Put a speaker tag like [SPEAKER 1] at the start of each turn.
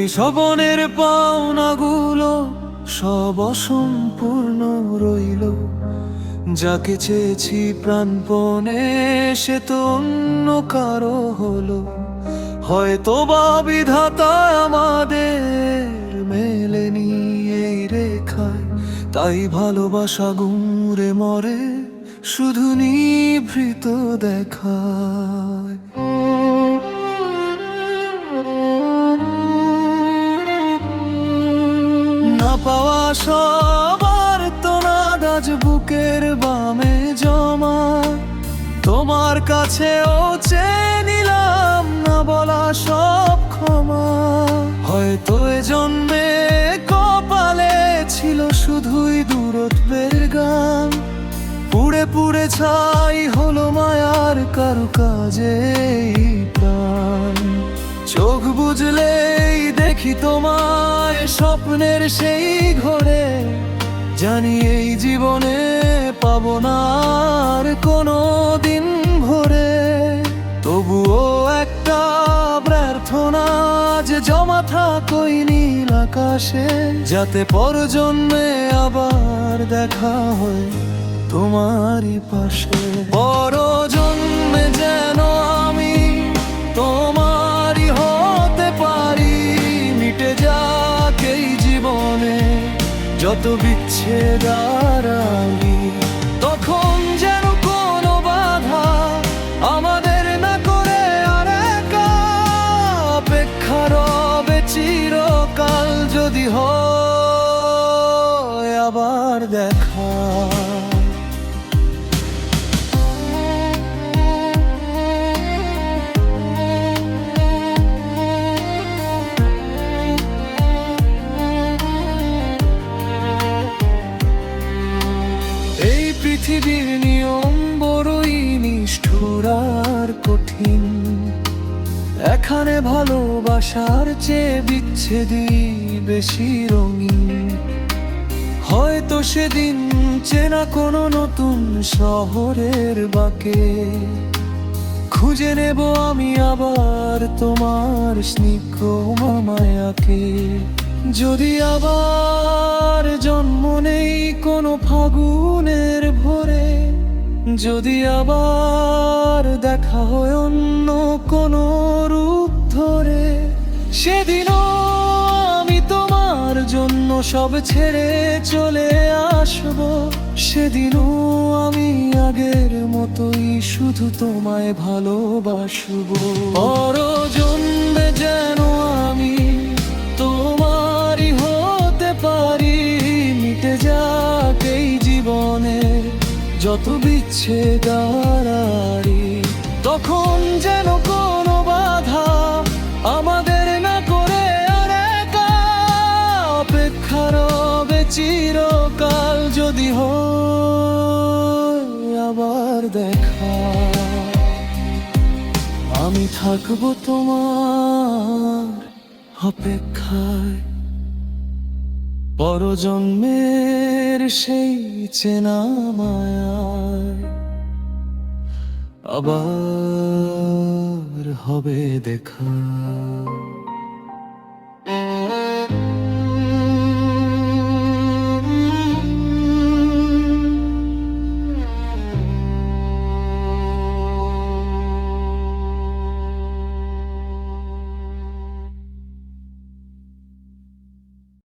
[SPEAKER 1] শৈশবনের পাওনাগুলো সব অসম্পূর্ণ রইল। যাকে চেয়েছি প্রাণপণে, সে তো অন্য কারও হলো। হয়তো বা বিধাতা আমাদের মেলেনি এই রেখায়। তাই ভালোবাসা গুমরে মরে, শুধু নিভৃত দেখায়। সবার তো নাদাজ বুকের বামে জমা। তোমার কাছেও চেয়ে নিলাম না বলা সব ক্ষমা। হয়তো এ জন্মে কপালে ছিল শুধুই দূরত্বের গান। পুড়ে পুড়ে ছাই হলো মায়ার কারু কাজে চোখ বুঝলেই দেখি তোমায় স্বপ্নের সেই ঘরে, জানি এই জীবনে পাব না আর কোনো দিন ভরে। তবুও একটা প্রার্থনা যে জমা থাকই নীল আকাশে, যাতে পর জন্মে আবার দেখা হয় তোমারই পাশে। পর জন্মে যত বিচ্ছেদ আর আলি তখন যেন কোনো বাধা আমাদের না করে আর একা। অপেক্ষা রবে চিরকাল যদি হয় আবার দেখা। পৃথিবীর নিয়ম বড়ই নিষ্ঠুর আর কঠিন। এখানে ভালোবাসার চেয়ে বিচ্ছেদি বেশি রঙিন। হয়তো সেদিন চেনা কোনো নতুন শহরের বাকে। খুঁজে নেব আমি আবার তোমার স্নিগ্ধ মামায়াকে। যদি আবার জন্ম নেই কোনো ফাগুনের ভোরে, যদি আবার দেখা হয় অন্য কোনো রূপ ধরে, সেদিনও আমি তোমার জন্য সব ছেড়ে চলে আসব। সেদিনও আমি আগের মতোই শুধু তোমায় ভালোবাসব। জন্মে যেন যত বিচ্ছেদারি তখন যেন কোনো বাধা আমাদের না করে আর একা। অপেক্ষা রবে চিরকাল যদি হয় আবার দেখা। আমি থাকব তোমার অপেক্ষায়। পরজন্মের সেই চেনা মায়ায় আবার হবে দেখা।